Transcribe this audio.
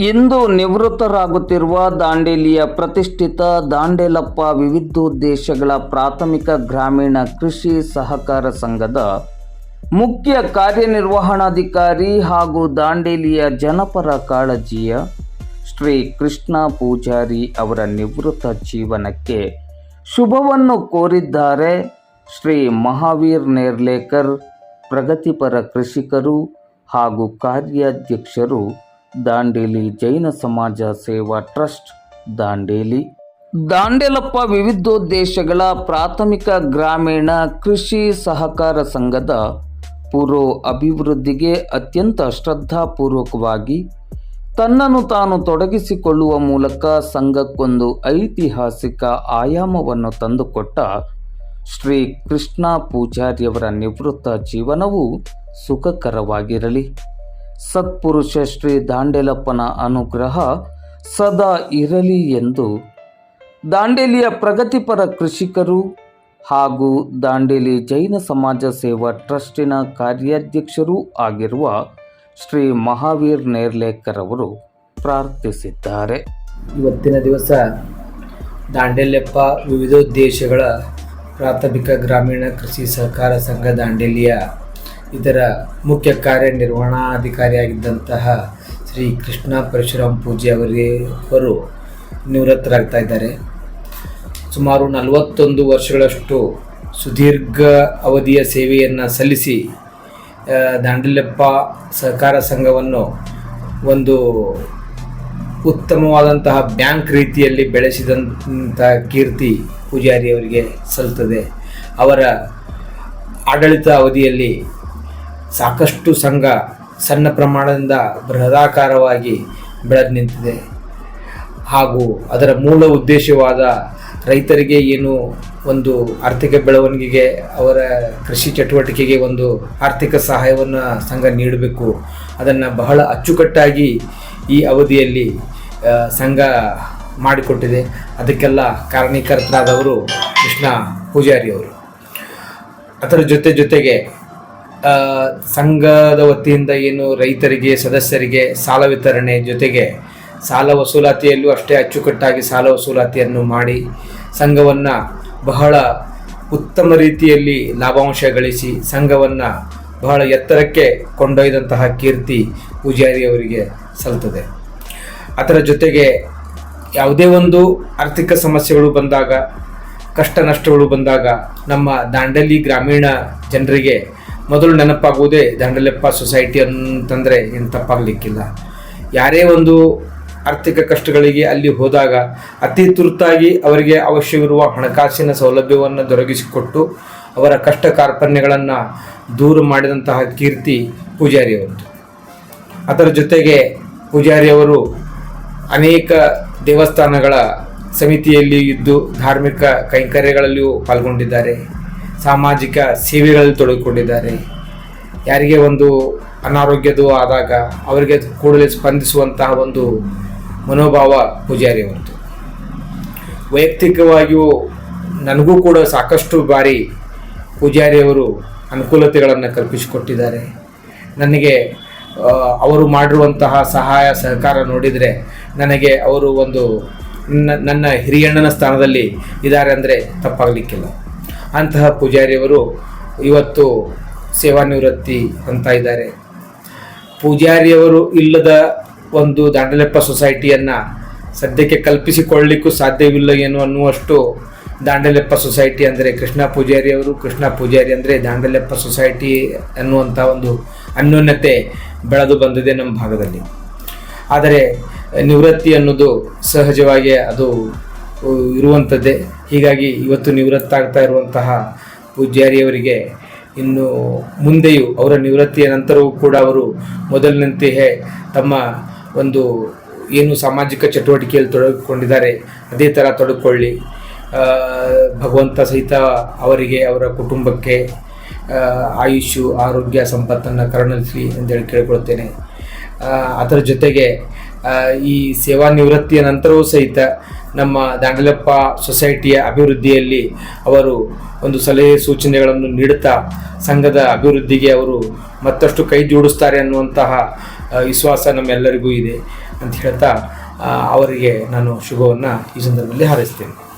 ಇಂದು ನಿವೃತ್ತರಾಗುತ್ತಿರುವ ದಾಂಡೇಲಿಯ ಪ್ರತಿಷ್ಠಿತ ದಾಂಡೇಲಪ್ಪ ವಿವಿಧೋದ್ದೇಶಗಳ ಪ್ರಾಥಮಿಕ ಗ್ರಾಮೀಣ ಕೃಷಿ ಸಹಕಾರ ಸಂಘದ ಮುಖ್ಯ ಕಾರ್ಯನಿರ್ವಹಣಾಧಿಕಾರಿ ಹಾಗೂ ದಾಂಡೇಲಿಯ ಜನಪರ ಕಾಳಜಿಯ ಶ್ರೀ ಕೃಷ್ಣ ಪೂಜಾರಿ ಅವರ ನಿವೃತ್ತ ಜೀವನಕ್ಕೆ ಶುಭವನ್ನು ಕೋರಿದ್ದಾರೆ ಶ್ರೀ ಮಹಾವೀರ್ ನೇರ್ಲೇಕರ್, ಪ್ರಗತಿಪರ ಕೃಷಿಕರು ಹಾಗೂ ಕಾರ್ಯಾಧ್ಯಕ್ಷರು ದಾಂಡೇಲಿ ಜೈನ ಸಮಾಜ ಸೇವಾ ಟ್ರಸ್ಟ್, ದಾಂಡೇಲಿ. ದಾಂಡೇಲಪ್ಪ ವಿವಿಧೋದ್ದೇಶಗಳ ಪ್ರಾಥಮಿಕ ಗ್ರಾಮೀಣ ಕೃಷಿ ಸಹಕಾರ ಸಂಘದ ಪೂರ್ವ ಅಭಿವೃದ್ಧಿಗೆ ಅತ್ಯಂತ ಶ್ರದ್ಧಾಪೂರ್ವಕವಾಗಿ ತನ್ನನ್ನು ತಾನು ತೊಡಗಿಸಿಕೊಳ್ಳುವ ಮೂಲಕ ಸಂಘಕ್ಕೊಂದು ಐತಿಹಾಸಿಕ ಆಯಾಮವನ್ನು ತಂದುಕೊಟ್ಟ ಶ್ರೀ ಕೃಷ್ಣ ಪೂಜಾರಿಯವರ ನಿವೃತ್ತ ಜೀವನವು ಸುಖಕರವಾಗಿರಲಿ. ಸತ್ಪುರುಷ ಶ್ರೀ ದಾಂಡೇಲಪ್ಪನ ಅನುಗ್ರಹ ಸದಾ ಇರಲಿ ಎಂದು ದಾಂಡೇಲಿಯ ಪ್ರಗತಿಪರ ಕೃಷಿಕರು ಹಾಗೂ ದಾಂಡೇಲಿ ಜೈನ ಸಮಾಜ ಸೇವಾ ಟ್ರಸ್ಟಿನ ಕಾರ್ಯಾಧ್ಯಕ್ಷರೂ ಆಗಿರುವ ಶ್ರೀ ಮಹಾವೀರ್ ನೇರ್ಲೇಕರ್ ಅವರು ಪ್ರಾರ್ಥಿಸಿದ್ದಾರೆ. ಇವತ್ತಿನ ದಿವಸ ದಾಂಡೇಲಪ್ಪ ವಿವಿಧೋದ್ದೇಶಗಳ ಪ್ರಾಥಮಿಕ ಗ್ರಾಮೀಣ ಕೃಷಿ ಸಹಕಾರ ಸಂಘ ದಾಂಡೇಲಿಯ ಇದರ ಮುಖ್ಯ ಕಾರ್ಯನಿರ್ವಹಣಾಧಿಕಾರಿಯಾಗಿದ್ದಂತಹ ಶ್ರೀ ಕೃಷ್ಣ ಪರಶುರಾಮ್ ಪೂಜೆ ಅವರಿಗೆ ಅವರು ನಿವೃತ್ತರಾಗ್ತಾ ಇದ್ದಾರೆ ಸುಮಾರು ನಲವತ್ತೊಂದು ವರ್ಷಗಳಷ್ಟು ಸುದೀರ್ಘ ಅವಧಿಯ ಸೇವೆಯನ್ನು ಸಲ್ಲಿಸಿ ದಾಂಡಲ್ಯಪ್ಪ ಸಹಕಾರ ಸಂಘವನ್ನು ಒಂದು ಉತ್ತಮವಾದಂತಹ ಬ್ಯಾಂಕ್ ರೀತಿಯಲ್ಲಿ ಬೆಳೆಸಿದಂಥ ಕೀರ್ತಿ ಪೂಜಾರಿ ಅವರಿಗೆ ಸಲ್ತದೆ ಅವರ ಆಡಳಿತ ಅವಧಿಯಲ್ಲಿ ಸಾಕಷ್ಟು ಸಂಘ ಸಣ್ಣ ಪ್ರಮಾಣದಿಂದ ಬೃಹದಾಕಾರವಾಗಿ ಬೆಳೆದು ನಿಂತಿದೆ. ಹಾಗೂ ಅದರ ಮೂಲ ಉದ್ದೇಶವಾದ ರೈತರಿಗೆ ಏನು ಒಂದು ಆರ್ಥಿಕ ಬೆಳವಣಿಗೆಗೆ, ಅವರ ಕೃಷಿ ಚಟುವಟಿಕೆಗೆ ಒಂದು ಆರ್ಥಿಕ ಸಹಾಯವನ್ನು ಸಂಘ ನೀಡಬೇಕು. ಅದನ್ನು ಬಹಳ ಅಚ್ಚುಕಟ್ಟಾಗಿ ಈ ಅವಧಿಯಲ್ಲಿ ಸಂಘ ಮಾಡಿಕೊಟ್ಟಿದೆ. ಅದಕ್ಕೆಲ್ಲ ಕಾರಣೀಕರ್ತರಾದವರು ಕೃಷ್ಣ ಪೂಜಾರಿ ಅವರು. ಅದರ ಜೊತೆ ಜೊತೆಗೆ ಸಂಘದ ವತಿಯಿಂದ ಏನು ರೈತರಿಗೆ, ಸದಸ್ಯರಿಗೆ ಸಾಲ ವಿತರಣೆ ಜೊತೆಗೆ ಸಾಲ ವಸೂಲಾತಿಯಲ್ಲೂ ಅಷ್ಟೇ ಅಚ್ಚುಕಟ್ಟಾಗಿ ಸಾಲ ವಸೂಲಾತಿಯನ್ನು ಮಾಡಿ ಸಂಘವನ್ನು ಬಹಳ ಉತ್ತಮ ರೀತಿಯಲ್ಲಿ ಲಾಭಾಂಶ ಗಳಿಸಿ ಸಂಘವನ್ನು ಬಹಳ ಎತ್ತರಕ್ಕೆ ಕೊಂಡೊಯ್ದಂತಹ ಕೀರ್ತಿ ಪೂಜಾರಿ ಅವರಿಗೆ ಸಲ್ತದೆ ಅದರ ಜೊತೆಗೆ ಯಾವುದೇ ಒಂದು ಆರ್ಥಿಕ ಸಮಸ್ಯೆಗಳು ಬಂದಾಗ, ಕಷ್ಟ ನಷ್ಟಗಳು ಬಂದಾಗ ನಮ್ಮ ದಾಂಡಲಿ ಗ್ರಾಮೀಣ ಜನರಿಗೆ ಮೊದಲು ನೆನಪಾಗುವುದೇ ದಾಂಡಲೆಪ್ಪ ಸೊಸೈಟಿ ಅಂತಂದರೆ ಏನು ತಪ್ಪಾಗಲಿಕ್ಕಿಲ್ಲ ಯಾರೇ ಒಂದು ಆರ್ಥಿಕ ಕಷ್ಟಗಳಿಗೆ ಅಲ್ಲಿ ಹೋದಾಗ ಅತಿ ತುರ್ತಾಗಿ ಅವರಿಗೆ ಅವಶ್ಯವಿರುವ ಹಣಕಾಸಿನ ಸೌಲಭ್ಯವನ್ನು ದೊರಕಿಸಿಕೊಟ್ಟು ಅವರ ಕಷ್ಟ ಕಾರ್ಪಣ್ಯಗಳನ್ನು ದೂರ ಮಾಡಿದಂತಹ ಕೀರ್ತಿ ಪೂಜಾರಿಯವರದು. ಅದರ ಜೊತೆಗೆ ಪೂಜಾರಿಯವರು ಅನೇಕ ದೇವಸ್ಥಾನಗಳ ಸಮಿತಿಯಲ್ಲಿ ಇದ್ದು ಧಾರ್ಮಿಕ ಕೈಂಕರ್ಯಗಳಲ್ಲಿಯೂ ಪಾಲ್ಗೊಂಡಿದ್ದಾರೆ. ಸಾಮಾಜಿಕ ಸೇವೆಗಳಲ್ಲಿ ತೊಡಗಿಕೊಂಡಿದ್ದಾರೆ. ಯಾರಿಗೆ ಒಂದು ಅನಾರೋಗ್ಯದು ಆದಾಗ ಅವರಿಗೆ ಕೂಡಲೇ ಸ್ಪಂದಿಸುವಂತಹ ಒಂದು ಮನೋಭಾವ ಪೂಜಾರಿಯವರದ್ದು ವೈಯಕ್ತಿಕವಾಗಿಯೂ ನನಗೂ ಕೂಡ ಸಾಕಷ್ಟು ಬಾರಿ ಪೂಜಾರಿಯವರು ಅನುಕೂಲತೆಗಳನ್ನು ಕಲ್ಪಿಸಿಕೊಟ್ಟಿದ್ದಾರೆ. ನನಗೆ ಅವರು ಮಾಡಿರುವಂತಹ ಸಹಾಯ, ಸಹಕಾರ ನೋಡಿದರೆ ನನಗೆ ಅವರು ಒಂದು ನನ್ನ ಹಿರಿಯಣ್ಣನ ಸ್ಥಾನದಲ್ಲಿ ಇದ್ದಾರೆ ಅಂದರೆ ತಪ್ಪಾಗಲಿಕ್ಕಿಲ್ಲ. ಅಂತಹ ಪೂಜಾರಿಯವರು ಇವತ್ತು ಸೇವಾ ನಿವೃತ್ತಿ ಅಂತ ಇದ್ದಾರೆ. ಪೂಜಾರಿಯವರು ಇಲ್ಲದ ಒಂದು ದಾಂಡಲೆಪ್ಪ ಸೊಸೈಟಿಯನ್ನು ಸದ್ಯಕ್ಕೆ ಕಲ್ಪಿಸಿಕೊಳ್ಳಲಿಕ್ಕೂ ಸಾಧ್ಯವಿಲ್ಲ ಏನು ಅನ್ನುವಷ್ಟು ದಾಂಡಲೆಪ್ಪ ಸೊಸೈಟಿ ಅಂದರೆ ಕೃಷ್ಣ ಪೂಜಾರಿಯವರು ಕೃಷ್ಣ ಪೂಜಾರಿ ಅಂದರೆ ದಾಂಡಲೆಪ್ಪ ಸೊಸೈಟಿ ಅನ್ನುವಂಥ ಒಂದು ಅನ್ಯೋನ್ಯತೆ ಬೆಳೆದು ಬಂದಿದೆ ನಮ್ಮ ಭಾಗದಲ್ಲಿ. ಆದರೆ ನಿವೃತ್ತಿ ಅನ್ನೋದು ಸಹಜವಾಗಿ ಅದು ಇರುವಂಥದ್ದೇ ಹೀಗಾಗಿ ಇವತ್ತು ನಿವೃತ್ತ ಆಗ್ತಾ ಇರುವಂತಹ ಪೂಜಾರಿಯವರಿಗೆ ಇನ್ನು ಮುಂದೆಯೂ ಅವರ ನಿವೃತ್ತಿಯ ನಂತರವೂ ಕೂಡ ಅವರು ಮೊದಲಿನಂತೆಯೇ ತಮ್ಮ ಒಂದು ಏನು ಸಾಮಾಜಿಕ ಚಟುವಟಿಕೆಯಲ್ಲಿ ತೊಡಗಿಕೊಂಡಿದ್ದಾರೆ, ಅದೇ ಥರ ತೊಡಗಿಕೊಳ್ಳಿ ಭಗವಂತ ಸಹಿತ ಅವರಿಗೆ, ಅವರ ಕುಟುಂಬಕ್ಕೆ ಆಯುಷು ಆರೋಗ್ಯ, ಸಂಪತ್ತನ್ನು ಕರುಣಿಸಿ ಅಂತೇಳಿ ಕೇಳಿಕೊಳ್ತೇನೆ ಅದರ ಜೊತೆಗೆ ಈ ಸೇವಾ ನಿವೃತ್ತಿಯ ನಂತರವೂ ಸಹಿತ ನಮ್ಮ ದಾಂಡಲಪ್ಪ ಸೊಸೈಟಿಯ ಅಭಿವೃದ್ಧಿಯಲ್ಲಿ ಅವರು ಒಂದು ಸಲಹೆ ಸೂಚನೆಗಳನ್ನು ನೀಡುತ್ತಾ ಸಂಘದ ಅಭಿವೃದ್ಧಿಗೆ ಅವರು ಮತ್ತಷ್ಟು ಕೈ ಜೋಡಿಸ್ತಾರೆ ಅನ್ನುವಂತಹ ವಿಶ್ವಾಸ ನಮ್ಮೆಲ್ಲರಿಗೂ ಇದೆ ಅಂತ ಹೇಳ್ತಾ ಅವರಿಗೆ ನಾನು ಶುಭವನ್ನು ಈ ಸಂದರ್ಭದಲ್ಲಿ ಹಾರೈಸ್ತೇನೆ.